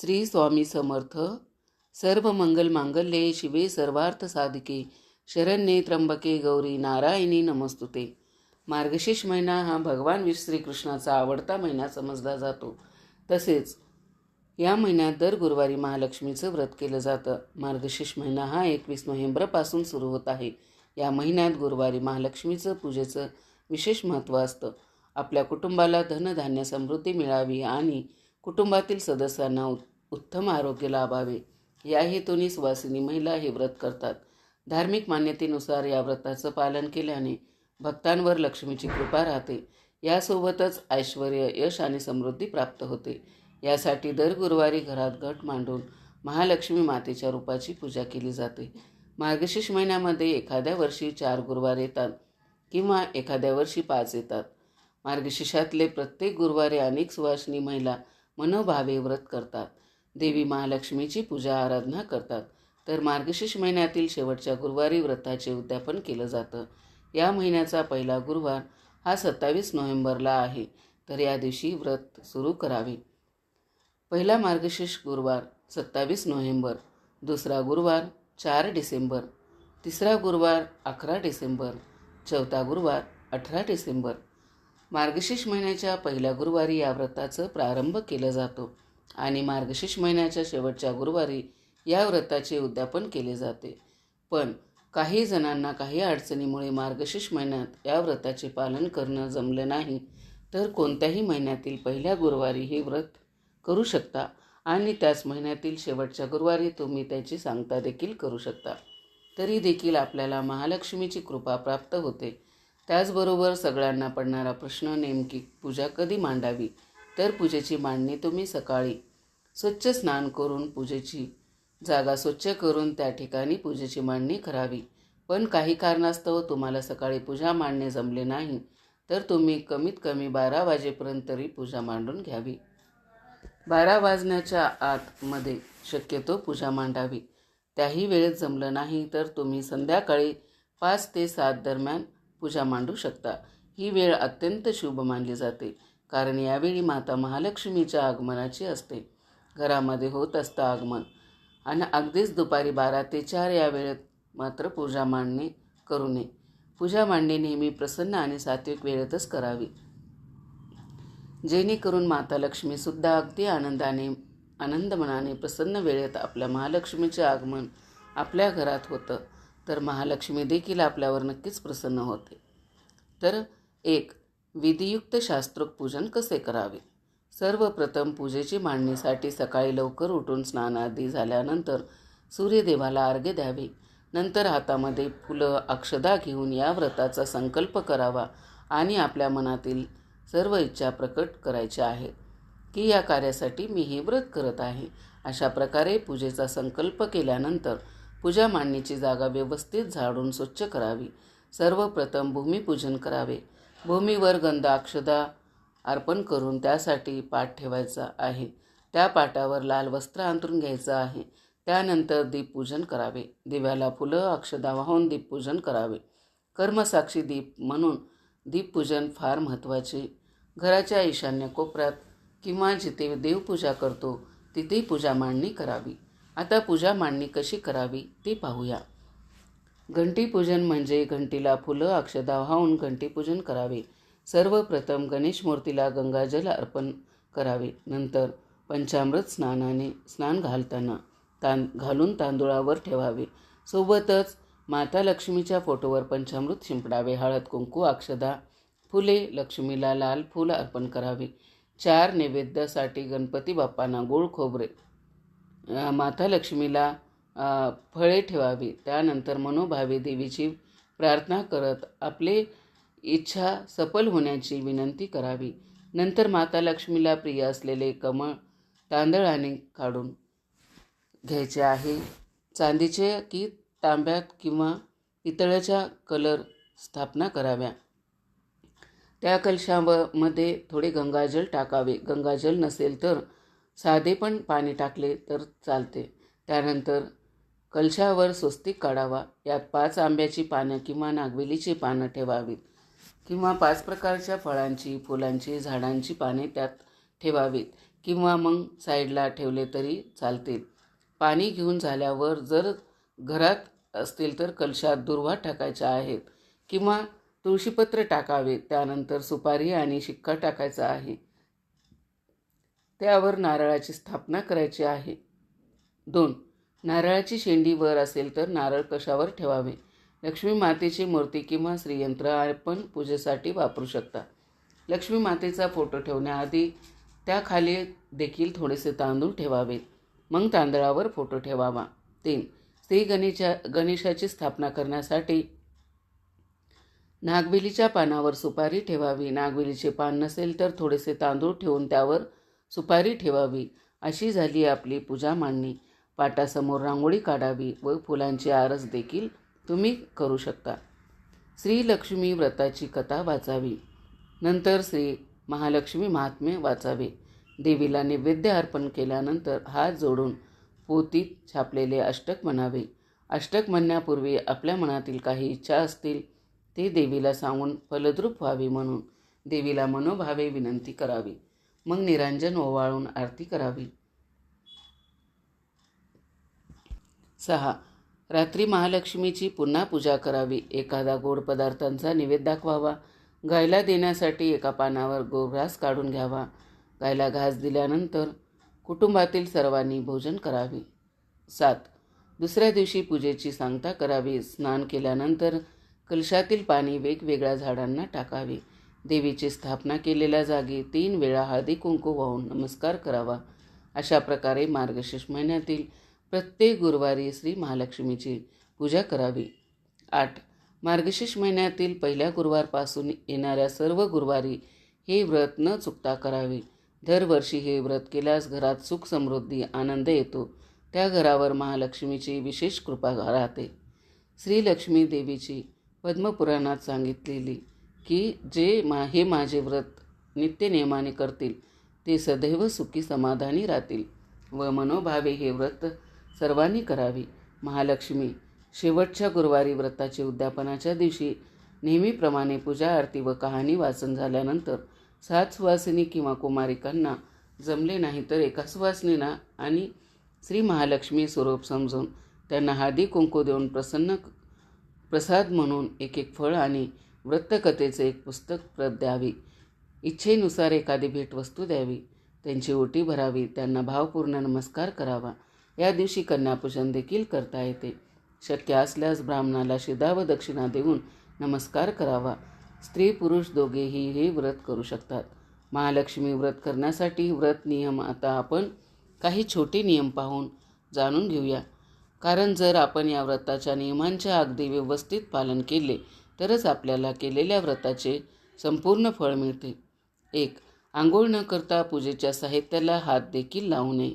श्री स्वामी समर्थ. सर्व मंगल मांगल्ये शिवे सर्वार्थ साधिके. शरण्ये त्र्यंबके गौरी नारायणी नमस्तुते. मार्गशीर्ष महिना हा भगवान वि- श्रीकृष्णाचा आवडता महिना समजला जातो. तसेच या महिन्यात दर गुरुवारी महालक्ष्मीचं व्रत केलं जातं. मार्गशीर्ष महिना हा एकवीस नोव्हेंबरपासून सुरू होत आहे. या महिन्यात गुरुवारी महालक्ष्मीचं पूजेचं विशेष महत्त्व असतं. आपल्या कुटुंबाला धनधान्य समृद्धी मिळावी आणि कुटुंबातील सदस्यांना उत्तम आरोग्य लाभावे. या हेतूने सुवासिनी महिला हे व्रत करतात. धार्मिक मान्यतेनुसार या व्रताचं पालन केल्याने भक्तांवर लक्ष्मीची कृपा राहते. यासोबतच ऐश्वर यश आणि समृद्धी प्राप्त होते. यासाठी दर गुरुवारी घरात घट मांडून महालक्ष्मी मातेच्या रूपाची पूजा केली जाते. मार्गशीर्ष महिन्यामध्ये एखाद्या वर्षी चार गुरुवार येतात किंवा एखाद्या वर्षी पाच येतात. मार्गशीर्षातले प्रत्येक गुरुवारी अनेक सुवासिनी महिला मनोभावे व्रत करतात. देवी महालक्ष्मीची पूजा आराधना करतात. तर मार्गशीर्ष महिन्यातील शेवटच्या गुरुवारी व्रताचे उद्यापन केलं जातं. या महिन्याचा पहिला गुरुवार हा सत्तावीस नोव्हेंबरला आहे. तर या दिवशी व्रत सुरू करावे. पहिला मार्गशीर्ष गुरुवार सत्तावीस नोव्हेंबर दुसरा गुरुवार चार डिसेंबर तिसरा गुरुवार अकरा डिसेंबर चौथा गुरुवार अठरा डिसेंबर मार्गशीर्ष महिन्याच्या पहिल्या गुरुवारी या व्रताचं प्रारंभ केला जातो आणि मार्गशीर्ष महिन्याच्या शेवटच्या गुरुवारी या व्रताचे उद्यापन केले जाते. पण काही जणांना काही अडचणीमुळे मार्गशीर्ष महिन्यात या व्रताचे पालन करणं जमलं नाही तर कोणत्याही महिन्यातील पहिल्या गुरुवारी हे व्रत करू शकता आणि त्याच महिन्यातील शेवटच्या गुरुवारी तुम्ही त्याची सांगता देखील करू शकता. तरी देखील आपल्याला महालक्ष्मीची कृपा प्राप्त होते. त्याचबरोबर सगळ्यांना पडणारा प्रश्न नेमकी पूजा कधी मांडावी? तर पूजेची मांडणी तुम्ही सकाळी स्वच्छ स्नान करून पूजेची जागा स्वच्छ करून त्या ठिकाणी पूजेची मांडणी करावी. पण काही कारणास्तव तुम्हाला सकाळी पूजा मांडणे जमले नाही तर तुम्ही कमीत कमी बारा वाजेपर्यंत तरी पूजा मांडून घ्यावी. बारा वाजण्याच्या आतमध्ये शक्यतो पूजा मांडावी. त्याही वेळेत जमलं नाही तर तुम्ही संध्याकाळी पाच ते सात दरम्यान पूजा मांडू शकता. ही वेळ अत्यंत शुभ मानली जाते. कारण यावेळी माता महालक्ष्मीच्या आगमनाची असते. घरामध्ये होत असतं आगमन. आणि अगदीच दुपारी बारा ते चार या वेळेत मात्र पूजा मांडणे करू नये. पूजा मांडणे नेहमी प्रसन्न आणि सात्विक वेळेतच करावी. जेणेकरून माता लक्ष्मीसुद्धा अगदी आनंदाने आनंद मनाने प्रसन्न वेळेत आपल्या महालक्ष्मीचे आगमन आपल्या घरात होतं. तर महालक्ष्मी देखील आपल्यावर नक्कीच प्रसन्न होते. तर एक विधियुक्त शास्त्रोक्त पूजन कसे करावे? सर्वप्रथम पूजेची मांडणीसाठी सकाळी लवकर उठून स्नानादी झाल्यानंतर सूर्यदेवाला अर्घ्य द्यावे. नंतर हातामध्ये फुलं अक्षदा घेऊन या व्रताचा संकल्प करावा आणि आपल्या मनातील सर्व इच्छा प्रकट करायच्या आहेत की या कार्यासाठी मी हे व्रत करत आहे. अशा प्रकारे पूजेचा संकल्प केल्यानंतर पूजा मांडणीची जागा व्यवस्थित झाडून स्वच्छ करावी. सर्वप्रथम भूमिपूजन करावे. भूमीवर गंध अक्षदा अर्पण करून त्यासाठी पाठ ठेवायचा आहे. त्या पाटावर लाल वस्त्र अंतरून घ्यायचं आहे. त्यानंतर दीपपूजन करावे. दिव्याला फुलं अक्षदा वाहून दीपपूजन करावे. कर्मसाक्षी दीप म्हणून दीपपूजन फार महत्त्वाचे. घराच्या ईशान्य कोपऱ्यात किंवा जिथे देवपूजा करतो तिथे पूजा मांडणी करावी. आता पूजा मांडणी कशी करावी ती पाहूया. घंटीपूजन म्हणजे घंटीला फुलं अक्षदा वाहून घंटीपूजन करावे. सर्वप्रथम गणेश मूर्तीला गंगाजल अर्पण करावे. नंतर पंचामृत स्नानाने स्नान घालताना तां घालून तांदुळावर ठेवावे. सोबतच माता लक्ष्मीच्या फोटोवर पंचामृत शिंपडावे. हळद कुंकू अक्षदा फुले लक्ष्मीला लाल फूल अर्पण करावे. चार नैवेद्यासाठी गणपती बाप्पांना गोळ खोबरे माता लक्ष्मीला फळे ठेवावी. त्यानंतर मनोभावे देवीची प्रार्थना करत आपले इच्छा सफल होण्याची विनंती करावी. नंतर माता लक्ष्मीला प्रिय असलेले कमळ तांदळाने काढून घ्यायचे आहे. चांदीचे की तांब्यात किंवा पितळ्याच्या कलर स्थापना कराव्या. त्या कलशामध्ये थोडे गंगाजल टाकावे. गंगाजल नसेल तर साधे पण पाणी टाकले तर चालते. त्यानंतर कलशावर स्वस्तिक काढावा. यात पाच आंब्याची पानं किंवा नागवेलीची पानं ठेवावीत किंवा पाच प्रकारच्या फळांची फुलांची झाडांची पाने त्यात ठेवावीत किंवा मग साईडला ठेवले तरी चालतील. पाणी घेऊन झाल्यावर जर घरात असतील तर कलशात दुर्वा टाकायच्या आहेत किंवा तुळशीपत्र टाकावे. त्यानंतर सुपारी आणि शिक्का टाकायचा आहे. त्यावर नारळाची स्थापना करायची आहे. दोन नारळाची शेंडी वर असेल तर नारळ कशावर ठेवावे? लक्ष्मी मातेची मूर्ती किंवा श्रीयंत्र आपण पूजेसाठी वापरू शकता. लक्ष्मी मातेचा फोटो ठेवण्याआधी त्याखाली देखील थोडेसे तांदूळ ठेवावे मग तांदळावर फोटो ठेवावा. तीन श्री गणेशा गणेशाची स्थापना करण्यासाठी नागवेलीच्या पानावर सुपारी ठेवावी. नागवेलीचे पान नसेल तर थोडेसे तांदूळ ठेवून त्यावर सुपारी ठेवावी. अशी झाली आपली पूजा मांडणी. पाटासमोर रांगोळी काढावी व फुलांची आरस देखील तुम्ही करू शकता. श्री लक्ष्मी व्रताची कथा वाचावी. नंतर श्री महालक्ष्मी महात्म्य वाचावे. देवीला नैवेद्य अर्पण केल्यानंतर हात जोडून पोतीत छापलेले अष्टक म्हणावे. अष्टक म्हणण्यापूर्वी आपल्या मनातील काही इच्छा असतील ते देवीला सांगून फलद्रूप व्हावी म्हणून देवीला मनोभावे विनंती करावी. मग निरांजन ओवाळून आरती करावी. सहा. रात्री महालक्ष्मीची पुन्हा पूजा करावी. एखादा गोड पदार्थांचा निवेद दाखवावा. गायला देण्यासाठी एका पानावर गोघास काढून घ्यावा. गायला घास दिल्यानंतर कुटुंबातील सर्वांनी भोजन करावे. सात. दुसऱ्या दिवशी पूजेची सांगता करावी. स्नान केल्यानंतर कलशातील पाणी वेगवेगळ्या झाडांना टाकावे. देवीची स्थापना केलेल्या जागी तीन वेळा हळदी कुंकू वाहून नमस्कार करावा. अशा प्रकारे मार्गशीर्ष महिन्यातील प्रत्येक गुरुवारी श्री महालक्ष्मीची पूजा करावी. आठ. मार्गशीर्ष महिन्यातील पहिल्या गुरुवारपासून येणाऱ्या सर्व गुरुवारी हे व्रत न चुकता करावे. दरवर्षी हे व्रत केल्यास घरात सुख समृद्धी आनंद येतो. त्या घरावर महालक्ष्मीची विशेष कृपा राहते. श्रीलक्ष्मी देवीची पद्मपुराणात सांगितलेली की जे मा हे माझे व्रत नित्यनियमाने करतील ते सदैव सुखी समाधानी राहतील. व मनोभावे हे व्रत सर्वांनी करावे. महालक्ष्मी शेवटच्या गुरुवारी व्रताचे उद्यापनाच्या दिवशी नेहमीप्रमाणे पूजा आरती व कहाणी वाचन झाल्यानंतर सात सुवासिनी किंवा कुमारिकांना जमले नाही तर एका सुवासिनीना आणि श्री महालक्ष्मी स्वरूप समजून त्यांना हादी कुंकू देऊन प्रसन्न प्रसाद म्हणून एक एक फळ आणि वृत्तकथेचे एक पुस्तक प्रत द्यावी. इच्छेनुसार एखादी भेटवस्तू द्यावी. त्यांची ओटी भरावी. त्यांना भावपूर्ण नमस्कार करावा. या दिवशी कन्यापूजन देखील करता येते. शक्य असल्यास ब्राह्मणाला शिदा व दक्षिणा देऊन नमस्कार करावा. स्त्री पुरुष दोघेही हे व्रत करू शकतात. महालक्ष्मी व्रत करण्यासाठी व्रत नियम आता आपण काही छोटे नियम पाहून जाणून घेऊया. कारण जर आपण या व्रताच्या नियमांचे अगदी व्यवस्थित पालन केले तरच आपल्याला केलेल्या व्रताचे संपूर्ण फळ मिळते. एक आंघोळ न करता पूजेच्या साहित्याला हात देखील लावू नये.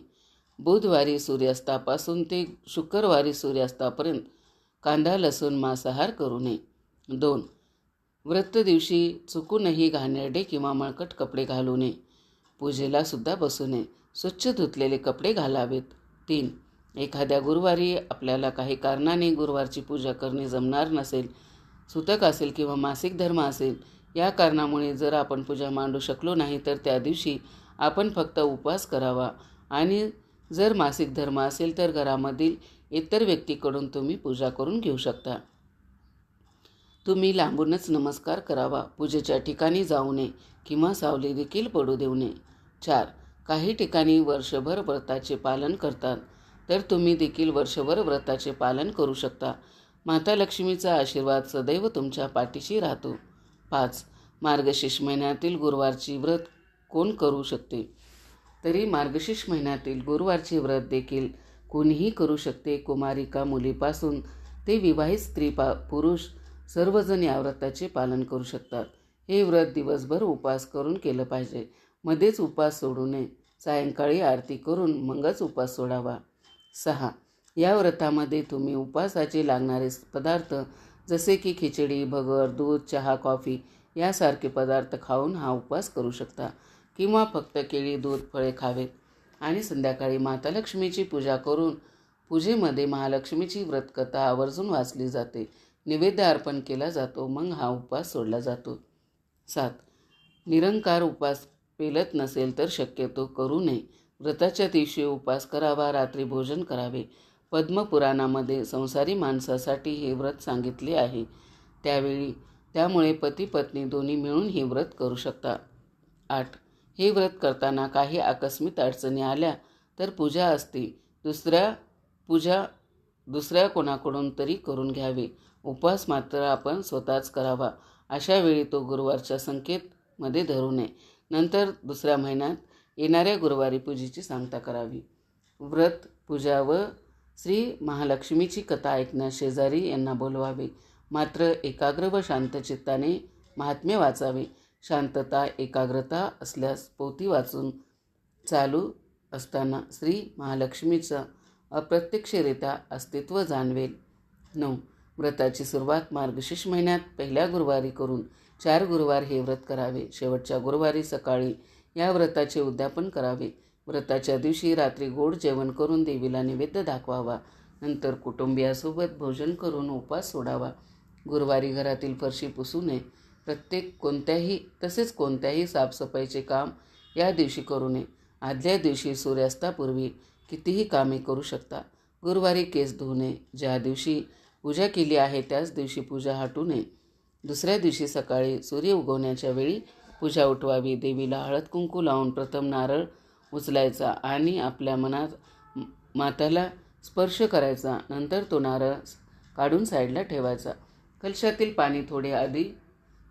बुधवारी सूर्यास्तापासून ते शुक्रवारी सूर्यास्तापर्यंत कांदा लसूण मांसाहार करू नये. दोन व्रत दिवशी चुकूनही घाणेरडे किंवा मळकट कपडे घालू नये. पूजेला सुद्धा बसू नये. स्वच्छ धुतलेले कपडे घालावेत. तीन एखाद्या गुरुवारी आपल्याला काही कारणाने गुरुवारची पूजा करणे जमणार नसेल सुतक असेल किंवा मासिक धर्म असेल या कारणामुळे जर आपण पूजा मांडू शकलो नाही तर त्या दिवशी आपण फक्त उपवास करावा. आणि जर मासिक धर्म असेल तर घरामधील इतर व्यक्तीकडून तुम्ही पूजा करून घेऊ शकता. तुम्ही लांबूनच नमस्कार करावा. पूजेच्या ठिकाणी जाऊ नये किंवा सावली देखील पडू देऊ नये. चार. काही ठिकाणी वर्षभर व्रताचे पालन करतात तर तुम्ही देखील वर्षभर व्रताचे पालन करू शकता. माता लक्ष्मीचा आशीर्वाद सदैव तुमच्या पाठीशी राहतो. पाच मार्गशीर्ष महिन्यातील गुरुवारची व्रत कोण करू शकते? तरी मार्गशीर्ष महिन्यातील गुरुवारचे व्रत देखील कोणीही करू शकते. कुमारिका मुलीपासून ते विवाहित स्त्री पा पुरुष सर्वजण या व्रताचे पालन करू शकतात. हे व्रत दिवसभर उपवास करून केलं पाहिजे. मध्येच उपवास सोडू नये. सायंकाळी आरती करून मगच उपवास सोडावा. सहा या व्रतामध्ये तुम्ही उपवासाचे लागणारे पदार्थ जसे की खिचडी भगर दूध चहा कॉफी यासारखे पदार्थ खाऊन हा उपवास करू शकता. किंवा फक्त केळी दूध फळे खावेत आणि संध्याकाळी माता लक्ष्मीची पूजा करून पूजेमध्ये महालक्ष्मीची व्रतकथा आवर्जून वाचली जाते. निवेद्य अर्पण केला जातो मग हा उपवास सोडला जातो. सात. निरंकार उपवास पेलत नसेल तर शक्यतो करू नये. व्रताच्या दिवशी उपवास करावा रात्री भोजन करावे. पद्मपुराणामध्ये संसारी माणसासाठी हे व्रत सांगितले आहे. त्यावेळी त्यामुळे पती पत्नी दोन्ही मिळून हे व्रत करू शकता. आठ. हे व्रत करताना काही आकस्मिक अडचणी आल्या तर पूजा असते. दुसऱ्या पूजा दुसऱ्या कोणाकडून तरी करून घ्यावे. उपवास मात्र आपण स्वतःच करावा. अशा वेळी तो गुरुवारच्या संकेतमध्ये धरू नये. नंतर दुसऱ्या महिन्यात येणाऱ्या गुरुवारी पूजेची सांगता करावी. व्रत पूजा व श्री महालक्ष्मीची कथा ऐकण्यास शेजारी यांना बोलवावे. मात्र एकाग्र व शांत चित्ताने महात्म्य वाचावे. शांतता एकाग्रता असल्यास पोती वाचून चालू असताना श्री महालक्ष्मीचं अप्रत्यक्षरित्या अस्तित्व जाणवेल. नऊ. व्रताची सुरुवात मार्गशीर्ष महिन्यात पहिल्या गुरुवारी करून चार गुरुवार हे व्रत करावे. शेवटच्या गुरुवारी सकाळी या व्रताचे उद्यापन करावे. व्रताच्या दिवशी रात्री गोड जेवण करून देवीला नैवेद्य दाखवावा. नंतर कुटुंबियासोबत भोजन करून उपास सोडावा. गुरुवारी घरातील फरशी पुसू नये. प्रत्येक कोणत्याही तसेच कोणत्याही साफसफाईचे काम या दिवशी करू नये. आदल्या दिवशी सूर्यास्तापूर्वी कितीही कामे करू शकता. गुरुवारी केस धुऊ नये ज्या दिवशी पूजा केली आहे त्याच दिवशी पूजा हटू नये. दुसऱ्या दिवशी सकाळी सूर्य उगवण्याच्या वेळी पूजा उठवावी. देवीला हळद कुंकू लावून प्रथम नारळ उचलायचा आणि आपल्या मनात माताला स्पर्श करायचा. नंतर तो नारळ काढून साईडला ठेवायचा. कलशातील पाणी थोडे आधी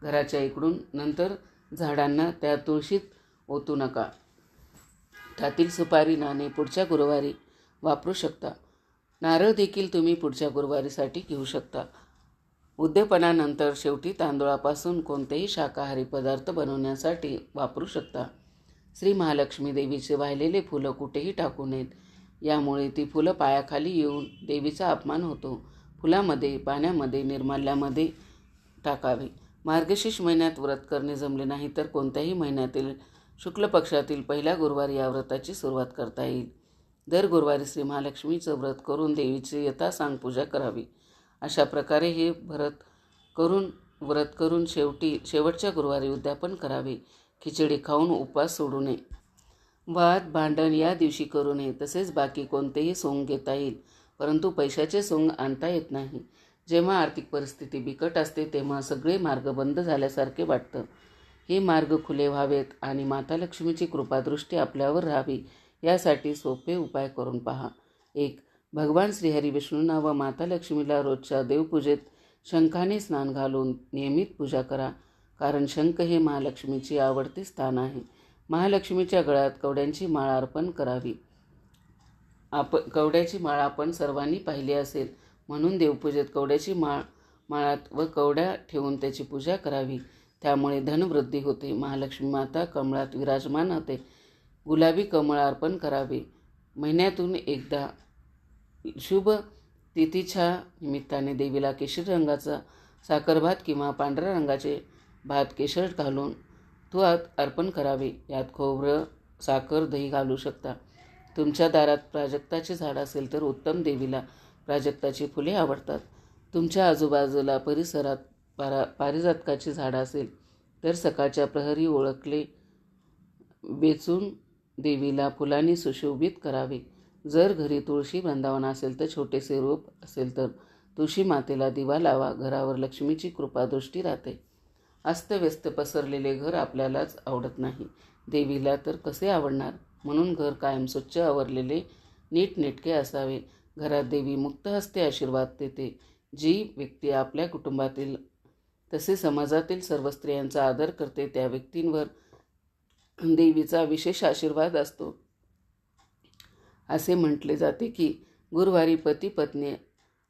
घराच्या इकडून नंतर झाडांना त्या तुळशीत ओतू नका. त्यातील सुपारी नाणे पुढच्या गुरुवारी वापरू शकता. नारळ देखील तुम्ही पुढच्या गुरुवारीसाठी घेऊ शकता. उद्यापनानंतर शेवटी तांदूळापासून कोणतेही शाकाहारी पदार्थ बनवण्यासाठी वापरू शकता. श्री महालक्ष्मी देवीचे वाहिलेले फुलं कुठेही टाकू नयेत. यामुळे ती फुलं पायाखाली येऊन देवीचा अपमान होतो. फुलामध्ये पाण्यामध्ये निर्माल्यामध्ये टाकावे. मार्गशीर्ष महिन्यात व्रत करणे जमले नाही तर कोणत्याही महिन्यातील शुक्ल पक्षातील पहिल्या गुरुवारी या व्रताची सुरुवात करता येईल. दर गुरुवारी श्री महालक्ष्मीचं व्रत करून देवीची यथासांग पूजा करावी. अशा प्रकारे हे व्रत करून व्रत करून शेवटी शेवटच्या गुरुवारी उद्यापन करावे. खिचडी खाऊन उपवास सोडू नये. वाद भांडण या दिवशी करू नये तसेच बाकी कोणतेही सोंग घेता येईल. परंतु पैशाचे सोंग आणता येत नाही. जेव्हा आर्थिक परिस्थिती बिकट असते तेव्हा सगळे मार्ग बंद झाल्यासारखे वाटतं. हे मार्ग खुले व्हावेत आणि माता लक्ष्मीची कृपादृष्टी आपल्यावर राहावी यासाठी सोपे उपाय करून पहा. एक भगवान श्रीहरी विष्णूंना व माता लक्ष्मीला रोजच्या देवपूजेत शंखाने स्नान घालून नियमित पूजा करा. कारण शंख हे महालक्ष्मीची आवडते स्थान आहे. महालक्ष्मीच्या गळ्यात कवड्यांची माळ अर्पण करावी. आप कवड्याची माळ आपण सर्वांनी पाहिली असेल. म्हणून देवपूजेत कवड्याची माळ माळात व कवड्या ठेवून त्याची पूजा करावी. त्यामुळे धनवृद्धी होते. महालक्ष्मी माता कमळात विराजमान होते. गुलाबी कमळ अर्पण करावे. महिन्यातून एकदा शुभ तिथीच्या निमित्ताने देवीला केशरी रंगाचा साखरभात किंवा पांढऱ्या रंगाचे भात केशर घालून तुआत अर्पण करावे. यात खोबरं साखर दही घालू शकता. तुमच्या दारात प्राजक्ताचे झाड असेल तर उत्तम देवीला प्राजक्ताची फुले आवडतात. तुमच्या आजूबाजूला परिसरात पारा पारिजातकाची झाडं असेल तर सकाळच्या प्रहरी ओळखले वेचून देवीला फुलांनी सुशोभित करावे. जर घरी तुळशी वृंदावन असेल तर छोटेसे रूप असेल तर तुळशी मातेला दिवा लावा. घरावर लक्ष्मीची कृपादृष्टी राहते. अस्तव्यस्त पसरलेले घर आपल्यालाच आवडत नाही. देवीला तर कसे आवडणार? म्हणून घर कायम स्वच्छ आवरलेले नीटनेटके असावे. घरात देवी मुक्त हस्ते आशीर्वाद देते. जी व्यक्ती आपल्या कुटुंबातील तसे समाजातील सर्व स्त्रियांचा आदर करते त्या व्यक्तींवर देवीचा विशेष आशीर्वाद असतो. असे म्हटले जाते की गुरुवारी पती पत्नी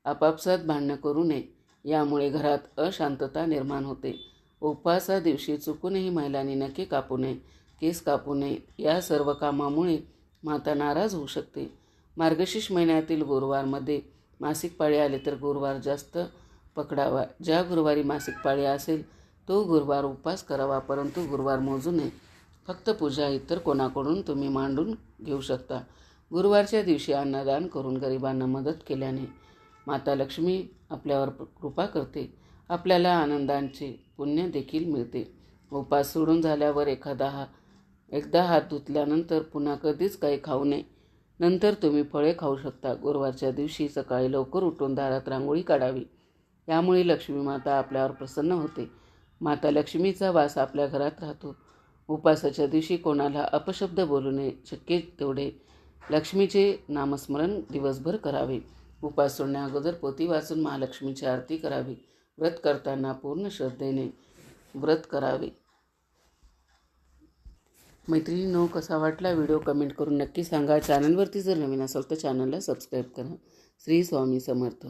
आपापसात भांडणं करू नये. यामुळे घरात अशांतता निर्माण होते. उपवासा दिवशी चुकूनही महिलांनी नखे कापू नये केस कापू नये या सर्व कामामुळे माता नाराज होऊ शकते. मार्गशीर्ष महिन्यातील गुरुवारमध्ये मासिक पाळी आले तर गुरुवार जास्त पकडावा. ज्या गुरुवारी मासिक पाळी असेल तो गुरुवार उपवास करावा परंतु गुरुवार मोजू नये. फक्त पूजा इतर कोणाकडून तुम्ही मांडून घेऊ शकता. गुरुवारच्या दिवशी अन्नदान करून गरिबांना मदत केल्याने माता लक्ष्मी आपल्यावर कृपा करते. आपल्याला आनंदांचे पुण्य देखील मिळते. उपास सोडून झाल्यावर एखादा हा एकदा हात धुतल्यानंतर पुन्हा कधीच काही खाऊ नये. नंतर तुम्ही फळे खाऊ शकता. गुरुवारच्या दिवशी सकाळी लवकर उठून दारात रांगोळी काढावी. यामुळे लक्ष्मी माता आपल्यावर प्रसन्न होते. माता लक्ष्मीचा वास आपल्या घरात राहतो. उपासाच्या दिवशी कोणाला अपशब्द बोलू नये शक्य तेवढे लक्ष्मीचे नामस्मरण दिवसभर करावे. उपास सोडण्या अगोदर पोती वाचून महालक्ष्मीची आरती करावी. व्रत करताना पूर्ण श्रद्धेने व्रत करावे. मैत्रिणींनो कसा वाटला व्हिडिओ कमेंट करून नक्की सांगा. चॅनलवरती जर नवीन असाल तर चॅनलला सबस्क्राईब करा. श्री स्वामी समर्थ.